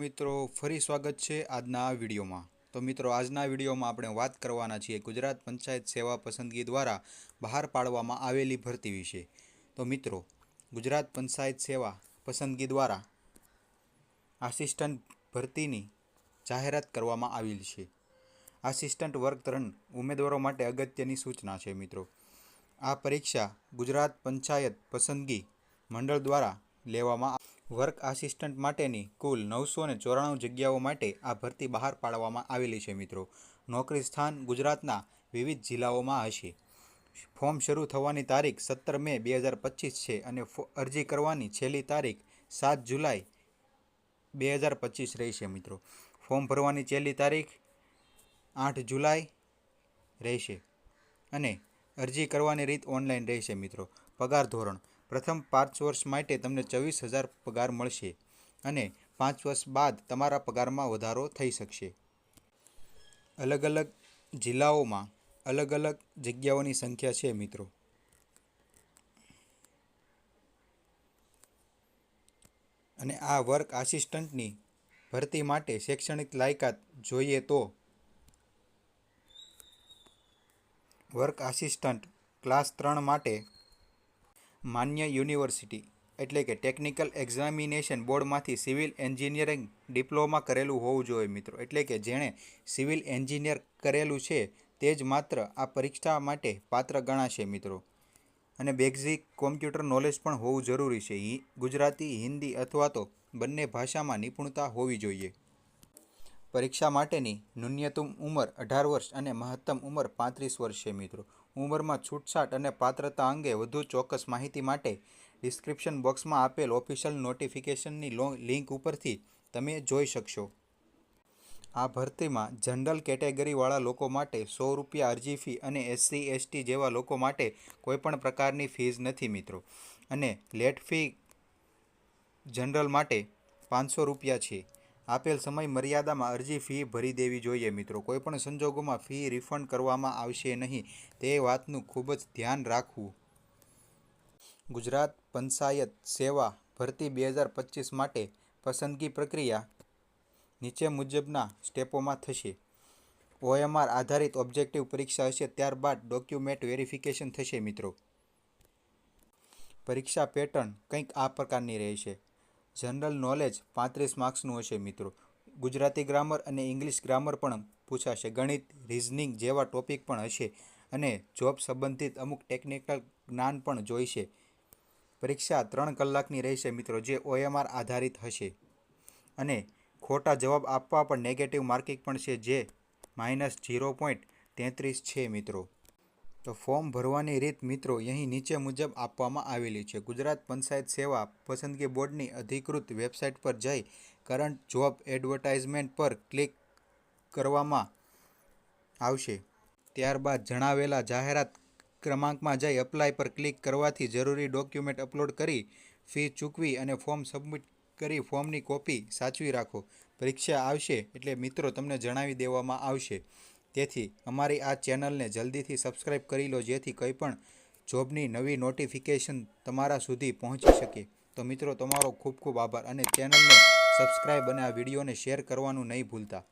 મિત્રો, ફરી સ્વાગત છે આજના આ વિડીયોમાં. તો મિત્રો, આજના વિડીયોમાં આપણે વાત કરવાના છીએ ગુજરાત પંચાયત સેવા પસંદગી દ્વારા બહાર પાડવામાં આવેલી ભરતી વિશે. તો મિત્રો, ગુજરાત પંચાયત સેવા પસંદગી દ્વારા આસિસ્ટન્ટ ભરતીની જાહેરાત કરવામાં આવેલ છે. આસિસ્ટન્ટ વર્ક ત્રણ ઉમેદવારો માટે અગત્યની સૂચના છે મિત્રો. આ પરીક્ષા ગુજરાત પંચાયત પસંદગી મંડળ દ્વારા લેવામાં વર્ક આસિસ્ટન્ટ માટેની કુલ નવસો ને ચોરાણું જગ્યાઓ માટે આ ભરતી બહાર પાડવામાં આવેલી છે મિત્રો. નોકરી સ્થાન ગુજરાતના વિવિધ જિલ્લાઓમાં હશે. ફોર્મ શરૂ થવાની તારીખ સત્તર મે બે હજાર પચીસ છે અને અરજી કરવાની છેલ્લી તારીખ સાત જુલાઈ બે હજાર પચીસ રહેશે મિત્રો. ફોર્મ ભરવાની છેલ્લી તારીખ આઠ જુલાઈ રહેશે અને અરજી કરવાની રીત ઓનલાઈન રહેશે મિત્રો. પગાર ધોરણ પ્રથમ પાંચ વર્ષ માટે તમને ચોવીસ હજાર પગાર મળશે અને પાંચ વર્ષ બાદ તમારા પગારમાં વધારો થઈ શકશે. અલગ અલગ જિલ્લાઓમાં અલગ અલગ જગ્યાઓની સંખ્યા છે મિત્રો. અને આ વર્ક આસિસ્ટન્ટની ભરતી માટે શૈક્ષણિક લાયકાત જોઈએ તો વર્ક આસિસ્ટન્ટ ક્લાસ ત્રણ માટે માન્ય યુનિવર્સિટી એટલે કે ટેકનિકલ એક્ઝામિનેશન બોર્ડમાંથી સિવિલ એન્જિનિયરિંગ ડિપ્લોમા કરેલું હોવું જોઈએ મિત્રો. એટલે કે જેણે સિવિલ એન્જિનિયર કરેલું છે તે જ માત્ર આ પરીક્ષા માટે પાત્ર ગણાશે મિત્રો. અને બેઝિક કોમ્પ્યુટર નોલેજ પણ હોવું જરૂરી છે. ગુજરાતી, હિન્દી અથવા તો બંને ભાષામાં નિપુણતા હોવી જોઈએ. પરીક્ષા માટેની ન્યૂનતમ ઉંમર અઢાર વર્ષ અને મહત્તમ ઉંમર પાંત્રીસ વર્ષ છે મિત્રો. ઉંમરમાં છૂટછાટ અને પાત્રતા અંગે વધુ ચોક્કસ માહિતી માટે ડિસ્ક્રિપ્શન બોક્સમાં આપેલ ઓફિશિયલ નોટિફિકેશનની લિંક ઉપરથી તમે જોઈ શકશો. આ ભરતીમાં જનરલ કેટેગરીવાળા લોકો માટે સો રૂપિયા અરજી ફી અને એસસી, એસટી જેવા લોકો માટે કોઈપણ પ્રકારની ફીઝ નથી મિત્રો. અને લેટ ફી જનરલ માટે પાંચસો રૂપિયા છે. આપેલ સમય મર્યાદામાં અરજી ફી ભરી દેવી જોઈએ મિત્રો. કોઈપણ સંજોગોમાં ફી રિફંડ કરવામાં આવશે નહીં. તે વાતનું ખૂબ જ ધ્યાન રાખવું. ગુજરાત પંચાયત સેવા ભરતી બે હજાર પચીસ માટે પસંદગી પ્રક્રિયા નીચે મુજબના સ્ટેપોમાં થશે. ઓએમઆર આધારિત ઓબ્જેક્ટિવ પરીક્ષા હશે, ત્યારબાદ ડોક્યુમેન્ટ વેરિફિકેશન થશે મિત્રો. પરીક્ષા પેટર્ન કંઈક આ પ્રકારની રહેશે. જનરલ નોલેજ પાંત્રીસ માર્ક્સનું હશે મિત્રો. ગુજરાતી ગ્રામર અને ઇંગ્લિશ ગ્રામર પણ પૂછાશે. ગણિત, રિઝનિંગ જેવા ટોપિક પણ હશે અને જોબ સંબંધિત અમુક ટેકનિકલ જ્ઞાન પણ જોઈશે. પરીક્ષા ત્રણ કલાકની રહેશે મિત્રો, જે ઓએમઆર આધારિત હશે. અને ખોટા જવાબ આપવા પણ નેગેટિવ માર્કિંગ પણ છે, જે માઇનસ ઝીરો પોઈન્ટ તેત્રીસ છે મિત્રો. તો ફોર્મ ભરવાની રીત મિત્રો અહીં નીચે મુજબ આપવામાં આવેલી છે. ગુજરાત પંચાયત સેવા પસંદગી બોર્ડની અધિકૃત વેબસાઇટ પર જઈ કરંટ જોબ એડવર્ટાઇઝમેન્ટ પર ક્લિક કરવામાં આવશે. ત્યારબાદ જણાવેલા જાહેરાત ક્રમાંકમાં જઈ અપ્લાય પર ક્લિક કરવાથી જરૂરી ડોક્યુમેન્ટ અપલોડ કરી ફી ચૂકવી અને ફોર્મ સબમિટ કરી ફોર્મની કોપી સાચવી રાખો. પરીક્ષા આવશે એટલે મિત્રો તમને જણાવી દેવામાં આવશે. તેથી અમારી આ ચેનલને જલ્દીથી સબસ્ક્રાઈબ કરી લો જેથી કંઈ પણ જોબની નવી નોટિફિકેશન તમારા સુધી પહોંચી શકે. તો મિત્રો, તમારો ખૂબ ખૂબ આભાર અને ચેનલને સબસ્ક્રાઈબ અને આ વિડીયોને શેર કરવાનું નહીં ભૂલતા.